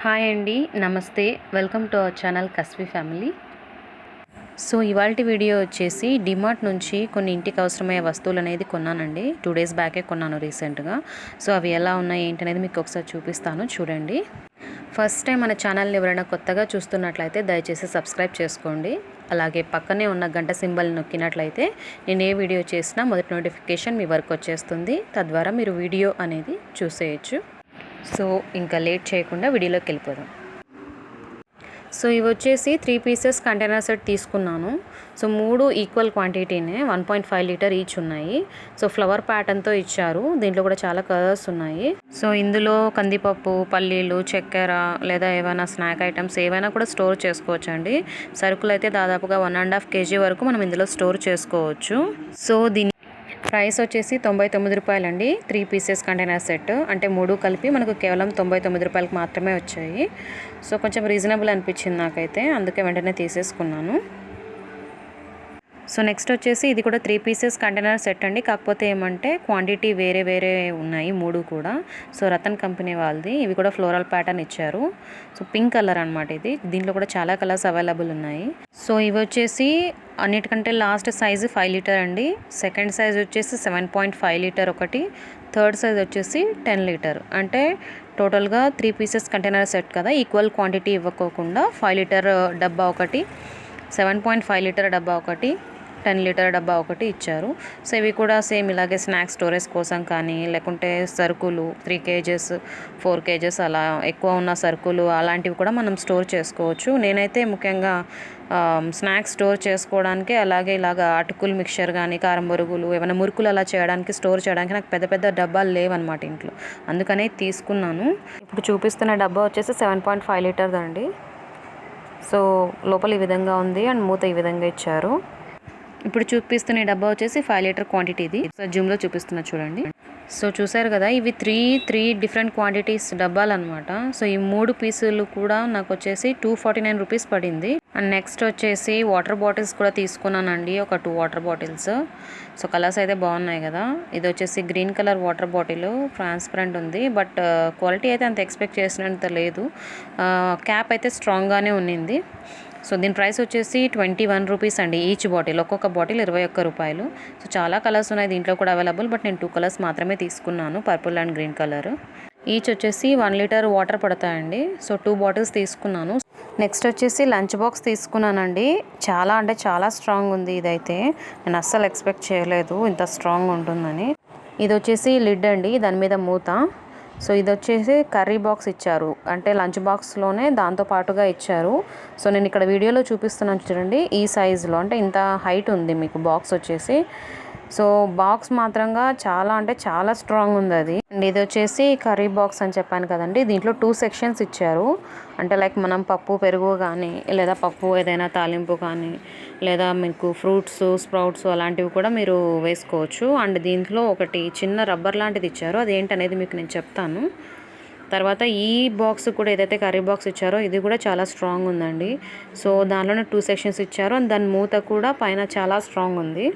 Hi అండి నమస్తే. Welcome to our channel Kasvi family. So ఇవాళ వీడియో వచ్చేసి డిమార్ట్ నుంచి కొన్ని ఇంటికి అవసరమయ్యే వస్తువులు అనేది కొన్నానండి. టూ డేస్ బ్యాకే కొన్నాను రీసెంట్గా. సో అవి ఎలా ఉన్నాయి ఏంటి అనేది మీకు ఒకసారి చూపిస్తాను చూడండి. ఫస్ట్ టైం మన ఛానల్ని ఎవరైనా కొత్తగా చూస్తున్నట్లయితే దయచేసి సబ్స్క్రైబ్ చేసుకోండి. అలాగే పక్కనే ఉన్న గంట సింబల్ నొక్కినట్లయితే నేను ఏ వీడియో చేసినా మొదటి నోటిఫికేషన్ మీ వరకు వచ్చేస్తుంది. తద్వారా మీరు వీడియో అనేది చూసేయచ్చు. సో ఇంకా లేట్ చేయకుండా వీడియోలోకి వెళ్ళిపోదాం. సో ఇవి వచ్చేసి త్రీ పీసెస్ కంటైనర్ సెట్ తీసుకున్నాను. సో మూడు equal క్వాంటిటీనే one point five litre each ఉన్నాయి. సో ఫ్లవర్ ప్యాటర్న్తో ఇచ్చారు. దీంట్లో కూడా చాలా కలర్స్ ఉన్నాయి. సో ఇందులో కందిపప్పు పల్లీలు చక్కెర లేదా ఏమైనా స్నాక్ ఐటమ్స్ ఏవైనా కూడా స్టోర్ చేసుకోవచ్చు అండి సరుకులు అయితే దాదాపుగా వన్ అండ్ హాఫ్ కేజీ వరకు మనం ఇందులో స్టోర్ చేసుకోవచ్చు. సో దీని ప్రైస్ వచ్చేసి తొంభై తొమ్మిది రూపాయలండి. Three pieces container set. అంటే మూడు కలిపి మనకు కేవలం తొంభై తొమ్మిది రూపాయలకు మాత్రమే వచ్చాయి. సో కొంచెం రీజనబుల్ అనిపించింది నాకైతే. అందుకే వెంటనే తీసేసుకున్నాను. సో నెక్స్ట్ వచ్చేసి ఇది కూడా త్రీ పీసెస్ కంటైనర్ సెట్ అండి. కాకపోతే ఏమంటే క్వాంటిటీ వేరే వేరే ఉన్నాయి మూడు కూడా. సో రతన్ కంపెనీ వాళ్ళది. ఇవి కూడా ఫ్లోరల్ ప్యాటర్న్ ఇచ్చారు. సో పింక్ కలర్ అనమాట ఇది. దీంట్లో కూడా చాలా కలర్స్ అవైలబుల్ ఉన్నాయి. సో ఇవి వచ్చేసి అన్నిటికంటే లాస్ట్ సైజు ఫైవ్ లీటర్ అండి. సెకండ్ సైజ్ వచ్చేసి సెవెన్ పాయింట్ ఫైవ్ లీటర్ ఒకటి. థర్డ్ సైజ్ వచ్చేసి టెన్ లీటర్. అంటే టోటల్గా త్రీ పీసెస్ కంటైనర్ సెట్ కదా ఈక్వల్ క్వాంటిటీ ఇవ్వకోకుండా ఫైవ్ లీటర్ డబ్బా ఒకటి సెవెన్ పాయింట్ ఫైవ్ లీటర్ డబ్బా ఒకటి టెన్ లీటర్ డబ్బా ఒకటి ఇచ్చారు. సో ఇవి కూడా సేమ్ ఇలాగే స్నాక్స్ స్టోరేజ్ కోసం కానీ లేకుంటే సరుకులు త్రీ కేజెస్ ఫోర్ కేజెస్ అలా ఎక్కువ ఉన్న సరుకులు అలాంటివి కూడా మనం స్టోర్ చేసుకోవచ్చు. నేనైతే ముఖ్యంగా స్నాక్స్ స్టోర్ చేసుకోవడానికి అలాగే ఇలాగ అటుకులు మిక్చర్ కానీ కారం బొరుగులు ఏమైనా మురుకులు అలా చేయడానికి స్టోర్ చేయడానికి నాకు పెద్ద పెద్ద డబ్బాలు లేవన్నమాట ఇంట్లో. అందుకనే తీసుకున్నాను. ఇప్పుడు చూపిస్తున్న డబ్బా వచ్చేసి సెవెన్ పాయింట్ ఫైవ్ లీటర్ది అండి. సో లోపల ఈ విధంగా ఉంది అండ్ మూత ఈ విధంగా ఇచ్చారు. ఇప్పుడు చూపిస్తున్న డబ్బా వచ్చేసి ఫైవ్ లీటర్ క్వాంటిటీ ఇది. సో జూమ్లో చూపిస్తున్నా చూడండి. సో చూసారు కదా ఇవి త్రీ త్రీ డిఫరెంట్ క్వాంటిటీస్ డబ్బాలు అనమాట సో ఈ మూడు పీసులు కూడా నాకు వచ్చేసి టూ ఫార్టీ నైన్ రూపీస్ పడింది. అండ్ నెక్స్ట్ వచ్చేసి వాటర్ బాటిల్స్ కూడా తీసుకున్నానండి ఒక two water bottles so colours అయితే బాగున్నాయి కదా. ఇది వచ్చేసి green colour water bottle transparent ఉంది. బట్ క్వాలిటీ uh, అయితే అంత ఎక్స్పెక్ట్ చేసినంత లేదు. Uh, క్యాప్ అయితే స్ట్రాంగ్గానే ఉన్నింది. సో దీని ప్రైస్ వచ్చేసి ట్వంటీ వన్ రూపీస్ అండి ఈచ్ బాటిల్. ఒక్కొక్క బాటిల్ ఇరవై ఒక్క రూపాయలు. సో చాలా కలర్స్ ఉన్నాయి దీంట్లో కూడా అవైలబుల్ బట్ నేను టూ కలర్స్ మాత్రమే తీసుకున్నాను purple and green colour. Each వచ్చేసి వన్ లీటర్ వాటర్ పడతాయండి. సో టూ బాటిల్స్ తీసుకున్నాను. నెక్స్ట్ వచ్చేసి లంచ్ బాక్స్ తీసుకున్నానండి. చాలా అంటే చాలా స్ట్రాంగ్ ఉంది ఇదైతే. నేను అస్సలు ఎక్స్పెక్ట్ చేయలేదు ఇంత స్ట్రాంగ్ ఉంటుందని. ఇది వచ్చేసి లిడ్ అండి దాని మీద మూత. సో ఇది వచ్చేసి కర్రీ బాక్స్ ఇచ్చారు. అంటే లంచ్ బాక్స్లోనే దాంతో పాటుగా ఇచ్చారు. సో నేను ఇక్కడ వీడియోలో చూపిస్తున్నాను చూడండి ఈ సైజులో. అంటే ఇంత హైట్ ఉంది మీకు బాక్స్ వచ్చేసి. సో బాక్స్ మాత్రంగా చాలా అంటే చాలా స్ట్రాంగ్ ఉంది అది. ఇది వచ్చేసి కర్రీ బాక్స్ అని చెప్పాను కదండి. దీంట్లో టూ సెక్షన్స్ ఇచ్చారు. అంటే లైక్ మనం పప్పు పెరుగు కానీ లేదా పప్పు ఏదైనా తాలింపు కానీ లేదా మీకు ఫ్రూట్స్ స్ప్రౌట్స్ అలాంటివి కూడా మీరు వేసుకోవచ్చు. అండ్ దీంట్లో ఒకటి చిన్న రబ్బర్ లాంటిది ఇచ్చారు. అది ఏంటనేది మీకు నేను చెప్తాను. తర్వాత ఈ బాక్స్ కూడా ఏదైతే కర్రీ బాక్స్ ఇచ్చారో ఇది కూడా చాలా స్ట్రాంగ్ ఉందండి. సో దానిలోనే టూ సెక్షన్స్ ఇచ్చారు. అండ్ దాని మూత కూడా పైన చాలా స్ట్రాంగ్ ఉంది.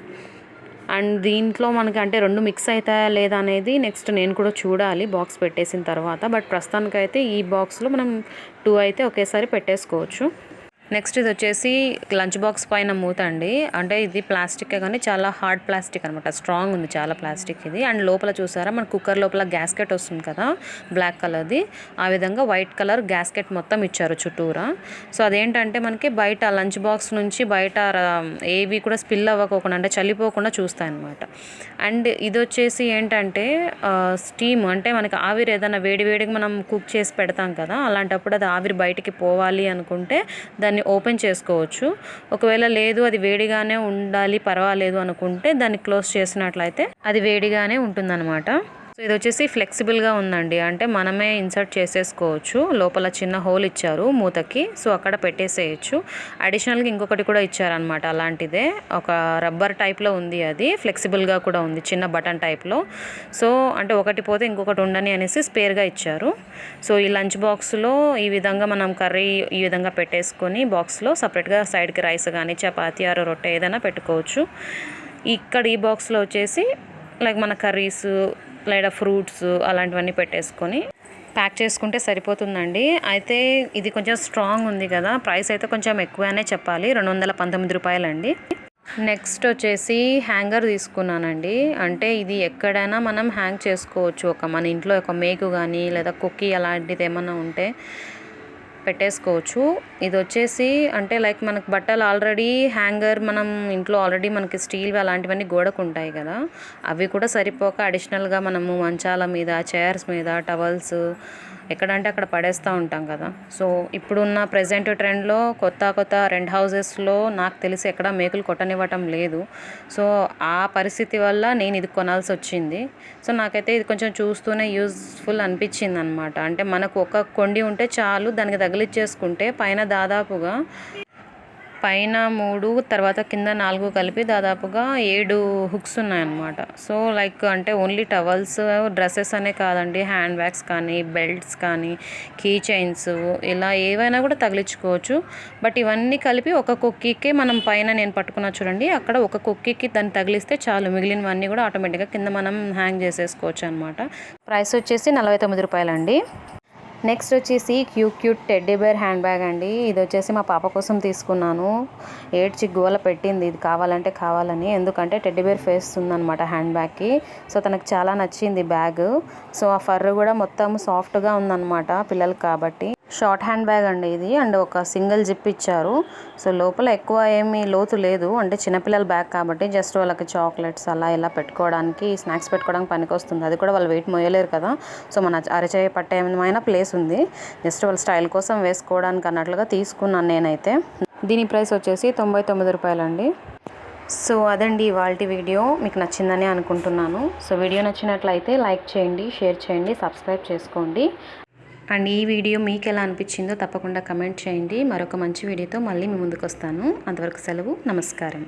అండ్ దీంట్లో మనకి అంటే రెండు మిక్స్ అవుతాయా లేదా అనేది నెక్స్ట్ నేను కూడా చూడాలి బాక్స్ పెట్టేసిన తర్వాత. బట్ ప్రస్తుతానికైతే ఈ బాక్స్లో మనం టూ అయితే ఒకేసారి పెట్టేసుకోవచ్చు. నెక్స్ట్ ఇది వచ్చేసి లంచ్ బాక్స్ పైన మూత అండి. అంటే ఇది ప్లాస్టిక్ కానీ చాలా హార్డ్ ప్లాస్టిక్ అనమాట స్ట్రాంగ్ ఉంది చాలా ప్లాస్టిక్ ఇది. అండ్ లోపల చూసారా మన కుక్కర్ లోపల గ్యాస్కెట్ వస్తుంది కదా బ్లాక్ కలర్ది. ఆ విధంగా వైట్ కలర్ గ్యాస్కెట్ మొత్తం ఇచ్చారు చుట్టూరా. సో అదేంటంటే మనకి బయట లంచ్ బాక్స్ నుంచి బయట ఏవి కూడా స్పిల్ అవ్వకోకుండా అంటే చలిపోకుండా చూస్తాయన్నమాట. అండ్ ఇది వచ్చేసి ఏంటంటే స్టీమ్. అంటే మనకి ఆవిరి ఏదైనా వేడి వేడిగా మనం కుక్ చేసి పెడతాం కదా అలాంటప్పుడు అది ఆవిరి బయటికి పోవాలి అనుకుంటే దాన్ని దాన్ని ఓపెన్ చేసుకోవచ్చు. ఒకవేళ లేదు అది వేడిగానే ఉండాలి పర్వాలేదు అనుకుంటే దాన్ని క్లోజ్ చేసినట్లయితే అది వేడిగానే ఉంటుందన్నమాట. ఇది వచ్చేసి ఫ్లెక్సిబుల్గా ఉందండి. అంటే మనమే ఇన్సర్ట్ చేసేసుకోవచ్చు. లోపల చిన్న హోల్ ఇచ్చారు మూతకి. సో అక్కడ పెట్టేసేయచ్చు. అడిషనల్గా ఇంకొకటి కూడా ఇచ్చారనమాట అలాంటిదే. ఒక రబ్బర్ టైప్లో ఉంది అది. ఫ్లెక్సిబుల్గా కూడా ఉంది. చిన్న బటన్ టైప్లో. సో అంటే ఒకటి పోతే ఇంకొకటి ఉండని అనేసి స్పేర్గా ఇచ్చారు. సో ఈ లంచ్ బాక్స్లో ఈ విధంగా మనం కర్రీ ఈ విధంగా పెట్టేసుకొని బాక్స్లో సపరేట్గా సైడ్కి రైస్ కానీ చపాతీ ఆరు రొట్టె ఏదైనా పెట్టుకోవచ్చు. ఇక్కడ ఈ బాక్స్లో వచ్చేసి లైక్ మన కర్రీస్ లేదా ఫ్రూట్స్ అలాంటివన్నీ పెట్టేసుకొని ప్యాక్ చేసుకుంటే సరిపోతుందండి. అయితే ఇది కొంచెం స్ట్రాంగ్ ఉంది కదా ప్రైస్ అయితే కొంచెం ఎక్కువనే చెప్పాలి రెండు వందల పంతొమ్మిది రూపాయలండి. నెక్స్ట్ వచ్చేసి హ్యాంగర్ తీసుకున్నానండి. అంటే ఇది ఎక్కడైనా మనం హ్యాంగ్ చేసుకోవచ్చు ఒక మన ఇంట్లో ఒక మేకు కానీ లేదా కుక్కీ అలాంటిది ఏమైనా ఉంటే పెట్టేసుకోవచ్చు. ఇది వచ్చేసి అంటే లైక్ మనకు బట్టలు ఆల్రెడీ హ్యాంగర్ మనం ఇంట్లో ఆల్రెడీ మనకి స్టీల్ అలాంటివన్నీ గోడకు ఉంటాయి కదా. అవి కూడా సరిపోక అడిషనల్గా మనము మంచాల మీద చైర్స్ మీద టవల్స్ ఎక్కడంటే అక్కడ పడేస్తూ ఉంటాం కదా. సో ఇప్పుడున్న ప్రజెంట్ ట్రెండ్లో కొత్త కొత్త రెంట్ హౌసెస్లో నాకు తెలిసి ఎక్కడ మేకులు కొట్టనివ్వటం లేదు. సో ఆ పరిస్థితి వల్ల నేను ఇది కొనాల్సి వచ్చింది. సో నాకైతే ఇది కొంచెం చూస్తూనే యూజ్ఫుల్ అనిపించింది అనమాట అంటే మనకు ఒక కొండి ఉంటే చాలు దానికి తగిలిచ్చేసుకుంటే పైన దాదాపుగా పైన మూడు తర్వాత కింద నాలుగు కలిపి దాదాపుగా ఏడు హుక్స్ ఉన్నాయన్నమాట. సో లైక్ అంటే ఓన్లీ టవల్స్ డ్రెస్సెస్ అనే కాదండి. హ్యాండ్ బ్యాగ్స్ కానీ బెల్ట్స్ కానీ కీ చైన్స్ ఇలా ఏవైనా కూడా తగిలించుకోవచ్చు. బట్ ఇవన్నీ కలిపి ఒక కుక్కీకే మనం పైన నేను పట్టుకున్నా చూడండి అక్కడ ఒక కుక్కీకి దాన్ని తగిలిస్తే చాలు. మిగిలినవన్నీ కూడా ఆటోమేటిక్గా కింద మనం హ్యాంగ్ చేసేసుకోవచ్చు అనమాట ప్రైస్ వచ్చేసి నలభై తొమ్మిది రూపాయలండి. నెక్స్ట్ వచ్చేసి cute cute teddy bear hand bag అండి. ఇది వచ్చేసి మా పాప కోసం తీసుకున్నాను. ఏడ్చి గోల పెట్టింది. ఇది కావాలంటే కావాలని. ఎందుకంటే టెడ్డీ బేర్ ఫేస్ ఉందన్నమాట హ్యాండ్ బ్యాగ్కి సో తనకు చాలా నచ్చింది బ్యాగ్. సో ఆ ఫర్ కూడా మొత్తం సాఫ్ట్గా ఉందన్నమాట పిల్లలకి కాబట్టి. షార్ట్ హ్యాండ్ బ్యాగ్ అండి ఇది. అండ్ ఒక సింగిల్ జిప్ ఇచ్చారు. సో లోపల ఎక్కువ ఏమీ లోతు లేదు. అంటే చిన్నపిల్లల బ్యాగ్ కాబట్టి జస్ట్ వాళ్ళకి చాక్లెట్స్ అలా ఇలా పెట్టుకోవడానికి స్నాక్స్ పెట్టుకోవడానికి పనికొస్తుంది. అది కూడా వాళ్ళు వెయిట్ మోయలేరు కదా. సో మన అరచేయ పట్టేమైన ప్లేస్ ఉంది. జస్ట్ వాళ్ళ స్టైల్ కోసం వేసుకోవడానికి అన్నట్లుగా తీసుకున్నాను నేనైతే. దీని ప్రైస్ వచ్చేసి తొంభై తొమ్మిది రూపాయలండి. సో అదండి ఇవాళ వీడియో. మీకు నచ్చిందని అనుకుంటున్నాను. సో వీడియో నచ్చినట్లయితే లైక్ చేయండి షేర్ చేయండి సబ్స్క్రైబ్ చేసుకోండి. అండ్ ఈ వీడియో మీకు ఎలా అనిపించిందో తప్పకుండా కమెంట్ చేయండి. మరొక మంచి వీడియోతో మళ్ళీ మీ ముందుకు వస్తాను అంతవరకు సెలవు. నమస్కారం.